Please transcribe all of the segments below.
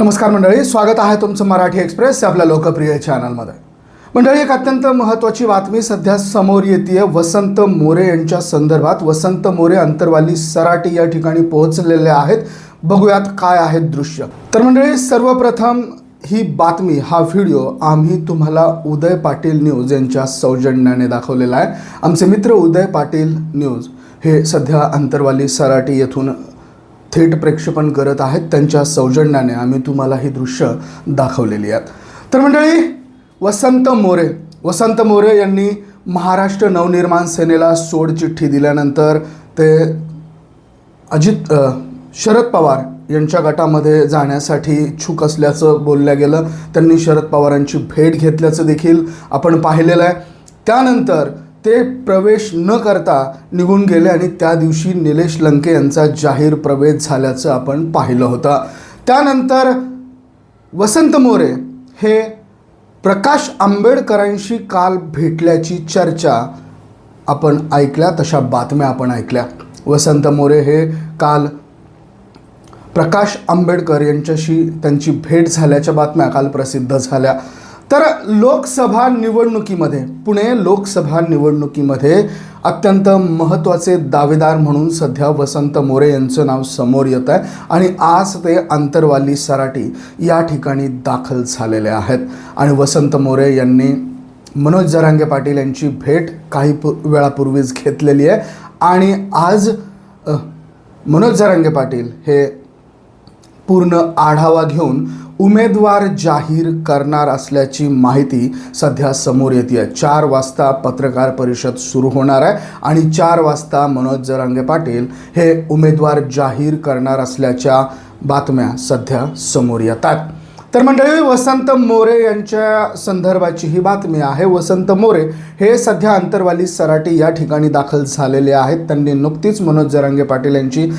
नमस्कार मंडळी स्वागत आहे तुमचं मराठी एक्सप्रेस या आपल्या लोकप्रिय चॅनलमध्ये. मंडळी एक अत्यंत महत्त्वाची बातमी सध्या समोर येते वसंत मोरे यांच्या संदर्भात वसंत मोरे अंतरवाली सराटी या ठिकाणी पोहोचलेले आहेत. बघूयात काय आहेत दृश्य. तर मंडळी सर्वप्रथम ही बातमी हा व्हिडिओ आम्ही तुम्हाला उदय पाटील न्यूज यांच्या सौजन्याने दाखवलेला आहे. आमचे मित्र उदय पाटील न्यूज हे सध्या अंतरवाली सराटी येथून थेट प्रक्षेपण करत आहेत. त्यांच्या सौजन्याने आम्ही तुम्हाला ही दृश्य दाखवलेली आहेत. तर मंडळी वसंत मोरे वसंत मोरे यांनी महाराष्ट्र नवनिर्माण सेनेला सोड चिठ्ठी दिल्यानंतर ते अजित शरद पवार यांच्या गटामध्ये जाण्यासाठी इच्छुक असल्याचं बोललं गेलं. त्यांनी शरद पवारांची भेट घेतल्याचं देखील आपण पाहिलेलं आहे. त्यानंतर ते प्रवेश न करता निघून गेले आणि त्या दिवशी निलेश लंके यांचा जाहीर प्रवेश झाल्याचं आपण पाहिलं होतं. त्यानंतर वसंत मोरे हे प्रकाश आंबेडकरांशी काल भेटल्याची चर्चा आपण ऐकल्या तशा बातम्या आपण ऐकल्या. वसंत मोरे हे काल प्रकाश आंबेडकर यांच्याशी त्यांची भेट झाल्याच्या बातम्या काल प्रसिद्ध झाल्या. तर लोकसभा निवडणुकीमध्ये पुणे लोकसभा निवडणुकीमध्ये अत्यंत महत्त्वाचे दावेदार म्हणून सध्या वसंत मोरे यांचं नाव समोर येत आहे आणि आज ते आंतरवाली सराटी या ठिकाणी दाखल झालेले आहेत. आणि वसंत मोरे यांनी मनोज जरांगे पाटील यांची भेट काही पु वेळापूर्वीच घेतलेली आहे. आणि आज मनोज जरांगे पाटील हे पूर्ण आढावा घेऊन उमेदवार जाहीर करणार असल्याची माहिती सध्या समोर येते चार वाजता पत्रकार परिषद सुरू होणार आहे आणि चार वाजता मनोज जरांगे पाटील हे उमेदवार जाहीर करणार असल्याच्या बातम्या सध्या समोर येतात तर मंडळी वसंत मोरे यांच्या संदर्भाची ही बातमी आहे. वसंत मोरे हे सध्या अंतरवाली सराटी या ठिकाणी दाखल झालेले आहेत. त्यांनी नुकतीच मनोज जरांगे पाटील यांची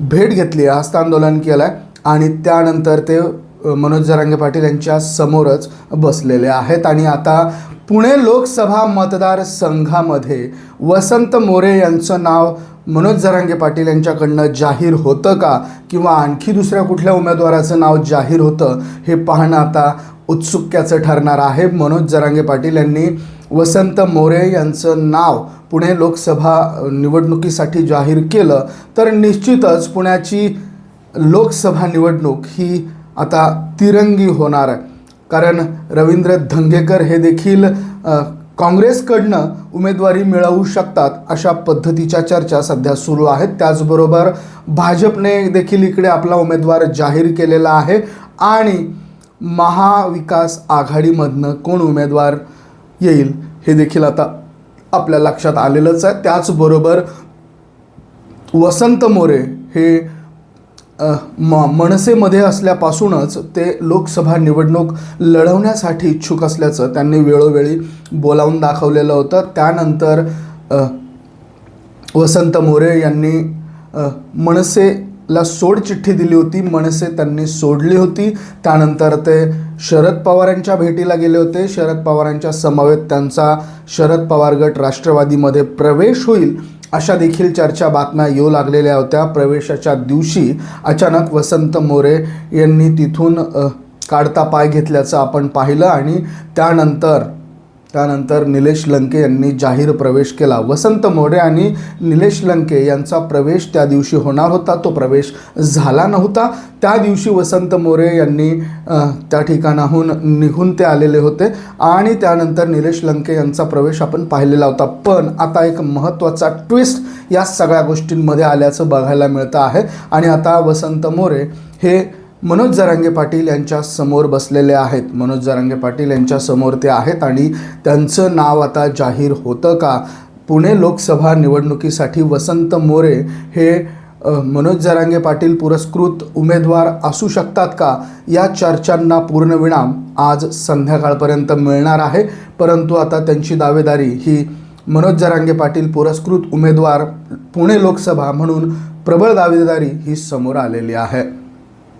भेट घेतली आहे हस्तांदोलन केलं आहे आणि त्यानंतर ते मनोज जरांगे पाटील यांच्या समोरच बसलेले आहेत. आणि आता पुणे लोकसभा मतदारसंघामध्ये वसंत मोरे यांचं नाव मनोज जरांगे पाटील यांच्याकडनं जाहीर होतं का? किंवा आणखी दुसऱ्या कुठल्या उमेदवाराचं नाव जाहीर होतं हे पाहणं आता उत्सुक्याचं ठरणार आहे. मनोज जरांगे पाटील यांनी वसंत मोरे यांचं नाव पुणे लोकसभा निवडणुकीसाठी जाहीर केलं. तर निश्चितच पुण्याची लोकसभा निवडणूक ही आता तिरंगी होणार आहे. कारण रवींद्र धंगेकर हे देखील काँग्रेसकडनं उमेदवारी मिळवू शकतात अशा पद्धतीच्या चर्चा सध्या सुरू आहेत. त्याचबरोबर भाजपने देखील इकडे आपला उमेदवार जाहीर केलेला आहे. आणि महाविकास आघाडीमधनं कोण उमेदवार येईल हे देखील आता आपल्या लक्षात आलेलंच आहे. त्याचबरोबर वसंत मोरे हे म मनसेमध्ये असल्यापासूनच ते लोकसभा निवडणूक लढवण्यासाठी इच्छुक असल्याचं त्यांनी वेळोवेळी बोलावून दाखवलेलं होतं. त्यानंतर वसंत मोरे यांनी मनसेला सोडचिठ्ठी दिली होती. मनसे त्यांनी सोडली होती. त्यानंतर ते शरद पवारांच्या भेटीला गेले होते. शरद पवारांच्या समवेत त्यांचा शरद पवार गट राष्ट्रवादीमध्ये प्रवेश होईल. अशा देखील चर्चा बातम्या येऊ लागलेल्या होत्या. प्रवेशाच्या दिवशी अचानक वसंत मोरे यांनी तिथून काढता पाय घेतल्याचं आपण पाहिलं आणि त्यानंतर त्यानंतर निलेश लंके यांनी जाहीर प्रवेश केला. वसंत मोरे आणि निलेश लंके यांचा प्रवेश त्या दिवशी होणार होता. तो प्रवेश झाला नव्हता. त्या दिवशी वसंत मोरे यांनी त्या ठिकाणाहून निघून ते आलेले होते आणि त्यानंतर निलेश लंके यांचा प्रवेश आपण पाहिलेला होता. पण आता एक महत्त्वाचा ट्विस्ट या सगळ्या गोष्टींमध्ये आल्याचं बघायला मिळतं आहे. आणि आता वसंत मोरे हे मनोज जरांगे पाटील यांच्या समोर बसलेले आहेत. मनोज जरांगे पाटील यांच्या समोर ते आहेत आणि त्यांचं नाव आता जाहीर होतं का? पुणे लोकसभा निवडणुकीसाठी वसंत मोरे हे मनोज जरांगे पाटील पुरस्कृत उमेदवार असू शकतात का? या चर्चांना पूर्णविराम आज संध्याकाळपर्यंत मिळणार आहे. परंतु आता त्यांची दावेदारी ही मनोज जरांगे पाटील पुरस्कृत उमेदवार पुणे लोकसभा म्हणून प्रबळ दावेदारी ही समोर आलेली आहे.